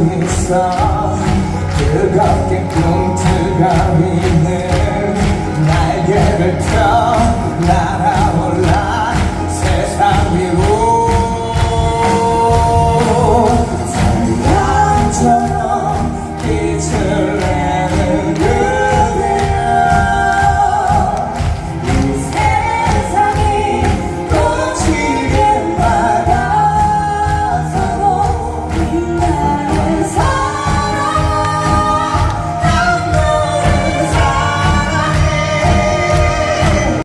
있어. 뜨겁게 꿈틀거리는 날개를 펴.